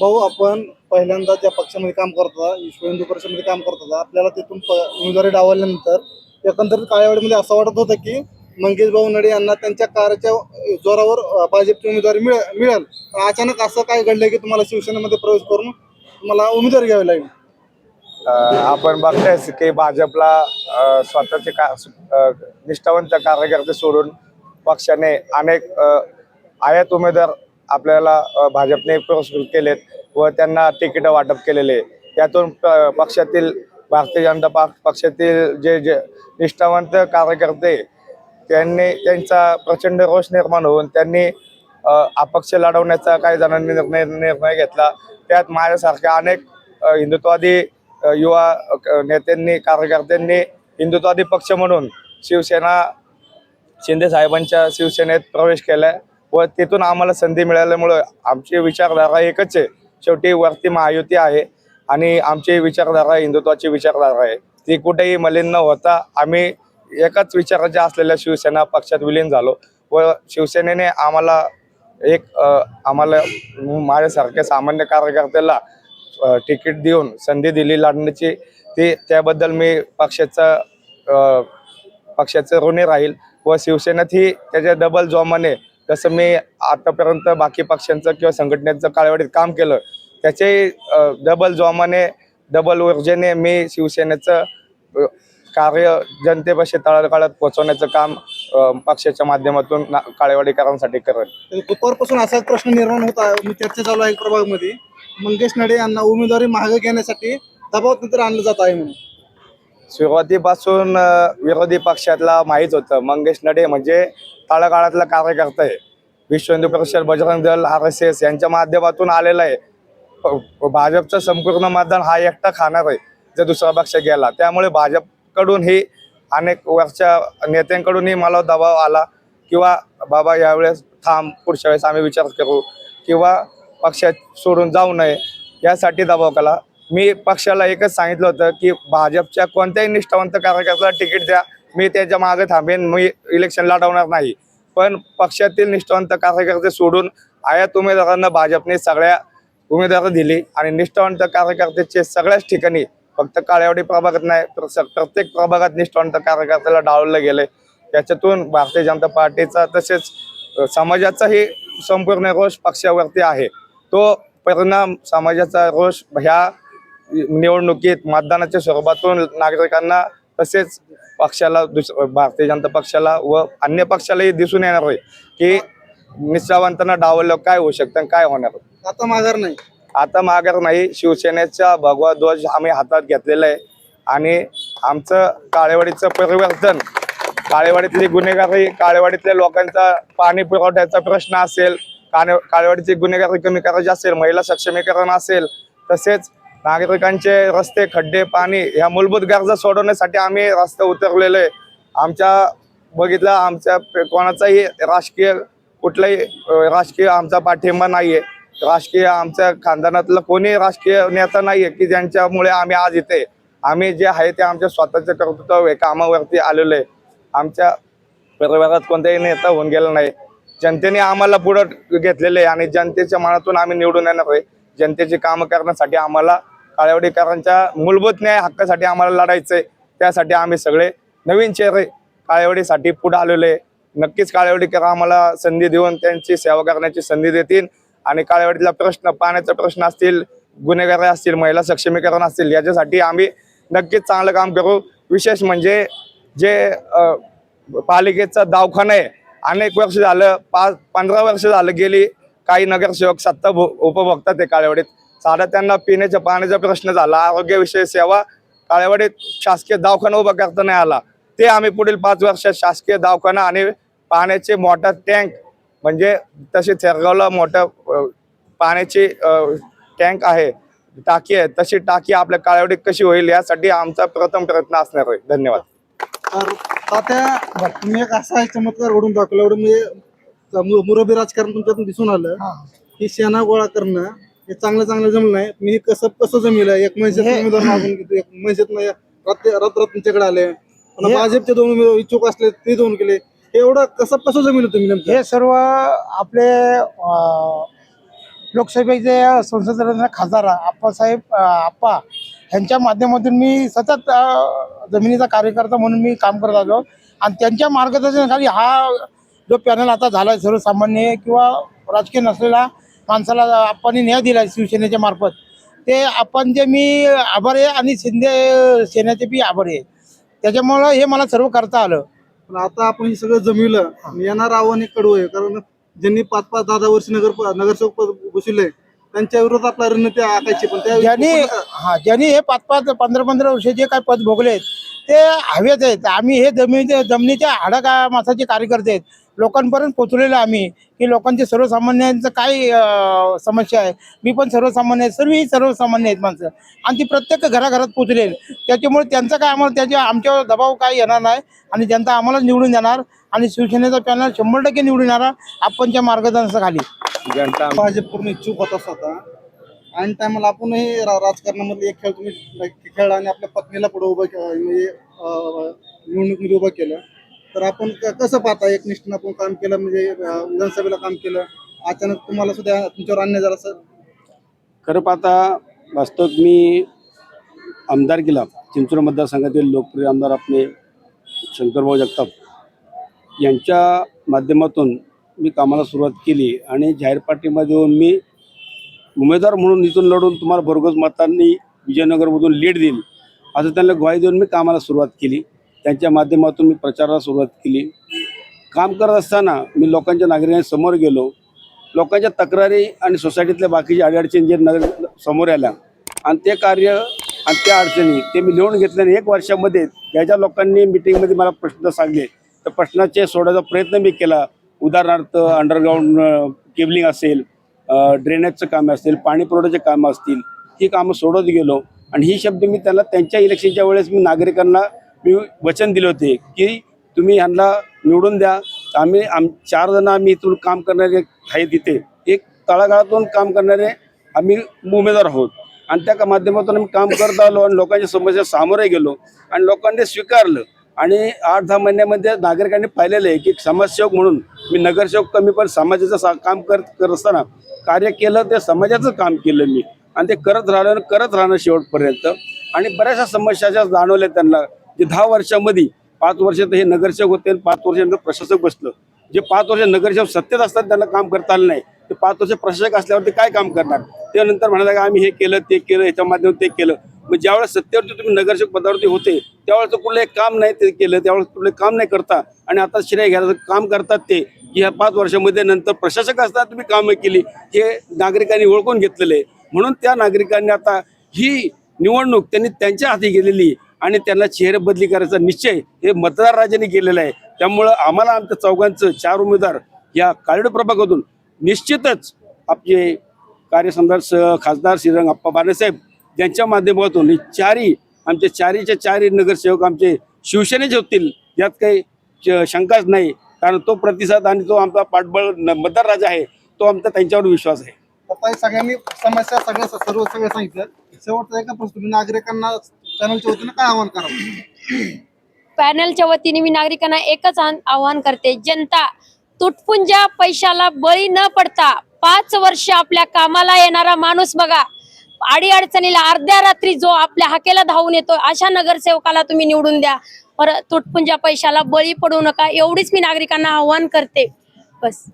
भाऊ आपण पहिल्यांदा ज्या पक्षामध्ये काम करत होता विश्व हिंदू परिषदेमध्ये काम करत होता आपल्याला तिथून प- उमेदवारी डावल्यानंतर एकंदरीत काळ्यावाडीमध्ये असं वाटत होतं की मंगेश भाऊ नडे यांना त्यांच्या कार्याच्या जोरावर भाजपची उमेदवारी मिळ मिळेल. अचानक असं काय घडलं की तुम्हाला शिवसेनेमध्ये प्रवेश करून तुम्हाला उमेदवारी घ्यावी लागेल? आपण बघतायच की भाजपला स्वतःचे का निष्ठावंत कार्यकर्ते सोडून पक्षाने अनेक आयात उमेदवार आपल्याला भाजपने पुरस्कृत केलेत व त्यांना तिकीटं वाटप केलेले त्यातून प- पक्षातील भारतीय जनता पा- पक्षातील जे जे निष्ठावंत कार्यकर्ते त्यांनी त्यांचा प्रचंड रोष निर्माण होऊन त्यांनी अपक्ष लढवण्याचा काही जणांनी निर्णय निर्णय घेतला. त्यात माझ्यासारख्या अनेक हिंदुत्वादी हिंदुत्ववादी युवा नेत्यांनी कार्यकर्त्यांनी हिंदुत्वादी पक्ष म्हणून शिवसेना शिंदे साहेबांच्या शिवसेनेत प्रवेश केलाय. व तिथून आम्हाला संधी मिळाल्यामुळं आमची विचारधारा एकच आहे. शेवटी वरती महायुती आहे आणि आमची विचारधारा हिंदुत्वाची विचारधारा आहे. ती कुठेही मलिन न होता आम्ही एकाच विचाराच्या असलेल्या शिवसेना पक्षात विलीन झालो व शिवसेनेने आम्हाला एक आम्हाला माझ्यासारख्या सामान्य कार्यकर्त्याला तिकीट देऊन संधी दिली लढण्याची ती त्याबद्दल मी पक्षाचा पक्षाचं ऋणी राहील व शिवसेनेत ही त्याच्या डबल जोमाने जसं मी आतापर्यंत बाकी पक्षांचं किंवा संघटनेचं काळवाडीत काम केलं त्याचे डबल जोमाने डबल ऊर्जेने मी शिवसेनेचं कार्य जनतेपाशी तळागाळात पोहोचवण्याचं काम पक्षाच्या माध्यमातून काळेवाडीकरांसाठी करेल तर असाच असा प्रश्न निर्माण होत आहे. मी चर्चा चालू आहे प्रभागमध्ये मंगेश नडे यांना उमेदवारी मागे घेण्यासाठी दबाव तंत्र आणलं जात आहे म्हणून. सुरुवातीपासून विरोधी पक्षातला माहीत होतं. मंगेश नडे म्हणजे तळागाळातला कार्यकर्ता आहे. विश्व Hindu Parishad Bajrang Dal R S S यांच्या माध्यमातून आलेला आहे. भाजपचं संपूर्ण मतदान हा एकटा खाणार आहे जर दुसरा पक्ष गेला. त्यामुळे भाजपकडूनही अनेक वर्षा नेत्यांकडूनही मला दबाव आला किंवा बाबा यावेळेस थांब पुढच्या वेळेस आम्ही विचार करू किंवा पक्षात सोडून जाऊ नये यासाठी दबाव केला. मी पक्षाला एकच सांगितलं होतं की भाजपच्या कोणत्याही निष्ठावंत कार्यकर्त्याला तिकीट द्या. मी त्याच्यामागे थांबेन मी इलेक्शन लढवणार नाही. पण पक्षातील निष्ठावंत कार्यकर्ते सोडून आयात उमेदवारांना भाजपने सगळ्या उमेदवार दिली आणि निष्ठावंत कार्यकर्त्याचे सगळ्याच ठिकाणी फक्त काळेवाडी प्रभागात नाही तर स- प्रत्येक प्रभागात निष्ठावंत कार्यकर्त्याला डावललं गेले त्याच्यातून भारतीय जनता पार्टीचा तसेच समाजाचाही संपूर्ण रोष पक्षावरती आहे. तो परिणाम समाजाचा रोष ह्या निवडणुकीत मतदानाच्या स्वरूपातून नागरिकांना तसेच पक्षाला दुस भारतीय जनता पक्षाला व अन्य पक्षालाही दिसून येणार आहे की निष्ठावंतांना डावललं काय होऊ शकतं आणि काय होणार? आता माघार नाही. आता माघार नाही. शिवसेनेचा भगवा ध्वज आम्ही हातात घेतलेला आहे. आणि आमचं काळेवाडीचं परिवर्तन काळेवाडीतली गुन्हेगारी काळेवाडीतल्या लोकांचा पाणी पुरवठ्याचा प्रश्न असेल काने काळेवाडीची गुन्हेगारी कमी करायची असेल महिला सक्षमीकरण असेल तसेच नागरिकांचे रस्ते खड्डे पाणी ह्या मूलभूत गरजा सोडवण्यासाठी आम्ही रस्ते उतरलेलो आहे. आमच्या बघितलं आमच्या कोणाचाही राजकीय कुठलाही राजकीय आमचा पाठिंबा नाही आहे राजकीय आमच्या खानदानातलं कोणी राजकीय नेता नाही आहे की ज्यांच्यामुळे आम्ही आज इथे आम्ही जे आहे ते आमच्या स्वतःच्या कर्तृत्व हे कामावरती आलेलो आहे. आमच्या परिवारात कोणताही नेता होऊन गेला नाही. जनतेने आम्हाला पुढं घेतलेलं आहे आणि जनतेच्या मनातून आम्ही निवडून येणार आहे. जनतेची कामं करण्यासाठी आम्हाला काळेवाडीकरांच्या मूलभूत न्याय हक्कासाठी आम्हाला लढायचं आहे त्यासाठी आम्ही सगळे नवीन चेहरे काळेवाडीसाठी पुढे आलेलो आहे नक्कीच काळेवाडीकर आम्हाला संधी देऊन त्यांची सेवा करण्याची संधी देतील. आणि काळेवाडीतला प्रश्न पाण्याचा प्रश्न असतील गुन्हेगारी असतील महिला सक्षमीकरण असतील याच्यासाठी आम्ही नक्कीच चांगलं काम करू. विशेष म्हणजे जे पालिकेचा दवाखाना आहे अनेक वर्ष झालं पाच पंधरा वर्ष झालं गेली काही नगरसेवक सत्ता भो- उपभोगतात ते काळेवाडीत. साधा त्यांना पिण्याच्या पाण्याचा प्रश्न झाला. आरोग्यविषयी सेवा काळेवाडीत शासकीय दवाखाना उभा करता नाही आला. ते आम्ही पुढील पाच वर्षात शासकीय दवाखाना आणि पाण्याचे मोठा टँक म्हणजे तसे थेरगावला मोठं पाण्याची टँक आहे टाकी आहे. तशी टाकी आपल्या काळेवाडीत कशी होईल यासाठी आमचा प्रथम प्रयत्न असणार आहे. धन्यवाद. तर तात्या तुम्ही एक असा चमत्कार घडून दाखवला एवढं म्हणजे मुरबी राजकारण तुमच्यातून दिसून आलं. की सेना गोळा करणं हे चांगलं चांगलं जमलं नाही. मी हे कसं कसं जमिलं? एक महिन्यात मागून घेतो. एक महिन्यात रात्र तुमच्याकडे आले. भाजपचे दोन इच्छुक असले ते दोन केले. एवढं कसं कसं जमिलं तुम्ही हे सर्व आपले लोकसभेचे संसद खासदार आप्पासाहेब आप्पा यांच्या माध्यमातून मी सतत जमिनीचा कार्यकर्ता म्हणून मी काम करत आलो. आणि त्यांच्या मार्गदर्शनाखाली हा जो पॅनल आता झाला आहे सर्वसामान्य किंवा राजकीय नसलेला माणसाला आपण न्याय दिला आहे शिवसेनेच्या मार्फत. ते आपण जे मी आभारी आहे आणि शिंदे सेनेचे बी आभारी आहे. त्याच्यामुळं हे मला सर्व करता आलं. पण आता आपण हे सगळं जमविलं आणि येणार आव्हान हे कडू आहे. कारण ज्यांनी पाच पाच दहा दहा वर्ष नगर नगरसेवक पद भूषविले त्यांच्या विरोधात आपला रणनीती आखायची. पण त्या ज्यांनी हा ज्यांनी हे पाच पाच पंधरा पंधरा वर्ष जे काय पद भोगलेत ते हवेच आहेत. आम्ही हे जमिनीचे जमिनीच्या हाडा मासाचे कार्यकर्ते आहेत. लोकांपर्यंत पोचलेलो आहे आम्ही की लोकांचे सर्वसामान्यांचं काय समस्या आहे? मी पण सर्वसामान्य आहे सर्वही सर्वसामान्य आहेत माणसं. आणि ती प्रत्येक घराघरात पोचलेल त्याच्यामुळे त्यांचं काय आम्हाला त्याच्या आमच्यावर दबाव काय येणार नाही. आणि जनता आम्हालाच निवडून देणार. आणि शिवसेनेचा पॅनल शंभर टक्के निवडून येणार आपणच्या मार्गदर्शनाखाली. जनता भाजपकडून इच्छुक होता स्वतः आणि टायमाला आपणही राजकारणामधले एक खेळ तुम्ही खेळला आणि आपल्या पत्नीला पुढे उभं म्हणजे निवडणुकीमध्ये उभं केलं. तर आपण क- कसं पाहता? एकनिष्ठीनं आपण काम केलं म्हणजे विधानसभेला काम केलं. अचानक तुम्हाला सुद्धा तुमच्यावर अन्याय झाला सर खरं पाहता वास्तव मी आमदार केला. चिंचवड मतदारसंघातील लोकप्रिय आमदार आपले शंकरभाऊ जगताप. यांच्या माध्यमातून मी कामाला सुरुवात केली आणि जाहीर पार्टीमध्ये येऊन मी उमेदवार म्हणून इथून लढून तुम्हाला भरघोस मतांनी विजयनगरमधून लीड देईल असं त्यांना ग्वाही देऊन मी कामाला सुरुवात केली. त्यांच्या माध्यमातून मी प्रचाराला सुरुवात केली. काम करत असताना मी लोकांच्या नागरिकांसमोर गेलो. लोकांच्या तक्रारी आणि सोसायटीतल्या बाकीच्या अडीअडचणी जे नगर समोर आल्या आणि ते कार्य आणि त्या अडचणी ते मी लिहून घेतल्याने आणि एक वर्षामध्ये ज्या ज्या लोकांनी मिटिंगमध्ये मला प्रश्न सांगले त्या प्रश्नाचे सोडायचा प्रयत्न मी केला. उदाहरणार्थ अंडरग्राऊंड केबलिंग असेल ड्रेनेजचं काम असेल पाणी पुरवठ्याचे कामं असतील ही कामं सोडत गेलो. आणि ही शब्द मी त्यांना त्यांच्या इलेक्शनच्या वेळेस मी नागरिकांना मी वचन दिले होते की तुम्ही ह्यांना निवडून द्या. आम्ही आम चार जण आम्ही इथून काम करणारे आहे तिथे एक तळागाळातून काम करणारे आम्ही उमेदवार आहोत. आणि त्या माध्यमातून आम्ही काम करत आलो आणि लोकांच्या समस्या सामोरे गेलो आणि लोकांनी स्वीकारलं. आणि आठ दहा महिन्यामध्ये नागरिकांनी पाहिलेलं आहे की समाजसेवक म्हणून मी नगरसेवक कमी पण समाजाचं सा काम करत करत असताना कार्य केलं ते समाजाचं काम केलं मी. आणि ते करत राहिलं करत राहणं शेवटपर्यंत. आणि बऱ्याचशा समस्या ज्या जाणवल्या त्यांना जे दहा वर्षामध्ये पाच वर्षात हे नगरसेवक होते आणि पाच वर्षानंतर प्रशासक बसलं. जे पाच वर्ष नगरसेवक सत्तेत असतात त्यांना काम करता आलं नाही. ते पाच वर्ष प्रशासक असल्यावर ते काय काम करणार? त्यानंतर म्हणाला का की आम्ही हे केलं ते केलं याच्या माध्यमातून ते केलं. मग ज्यावेळेस सत्तेवरती तुम्ही नगरसेवक पदावरती होते त्यावेळेस कुठलं एक काम नाही ते केलं त्यावेळेस कुठलं काम नाही करता. आणि आता श्रेय घ्यायला काम करतात ते. की ह्या पाच वर्षामध्ये नंतर प्रशासक असताना तुम्ही कामं केली. हे नागरिकांनी ओळखून घेतलेलं आहे. म्हणून त्या नागरिकांनी आता ही निवडणूक त्यांनी त्यांच्या हाती गेलेली आणि त्यांना चेहरे बदली करायचा निश्चय हे मतदार राजाने केलेला आहे. त्यामुळं आम्हाला आमच्या चौघांचं चार उमेदवार या काळेड प्रभागातून निश्चितच आपले कार्यसम्राट स- खासदार श्रीरंग अप्पा बाळासाहेब यांच्या माध्यमातून हे चारही आमचे चारी चारही नगरसेवक आमचे शिवसेनेचे होतील यात काही शंकाच नाही. कारण तो प्रतिसाद आणि तो आमचा पाठबळ मतदार राजा आहे तो आमचा त्यांच्यावर विश्वास आहे. आता सगळ्यांनी समस्या सगळ्या सर्व सगळं सांगितलं शेवटचा एका प्रश्न नागरिकांना पॅनलच्या वतीनं काय आव्हान करावं? पॅनलच्या वतीने मी नागरिकांना एकच आवाहन करते जनता तुटपुंजा पैशाला बळी न पडता पाच वर्ष आपल्या कामाला येणारा माणूस बघा. आडी अडचणीला अर्ध्या रात्री जो आपल्या हाकेला धावून येतो अशा नगरसेवकाला तुम्ही निवडून द्या. परत तुटपुंजा पैशाला बळी पडू नका एवढीच मी नागरिकांना आव्हान करते. बस.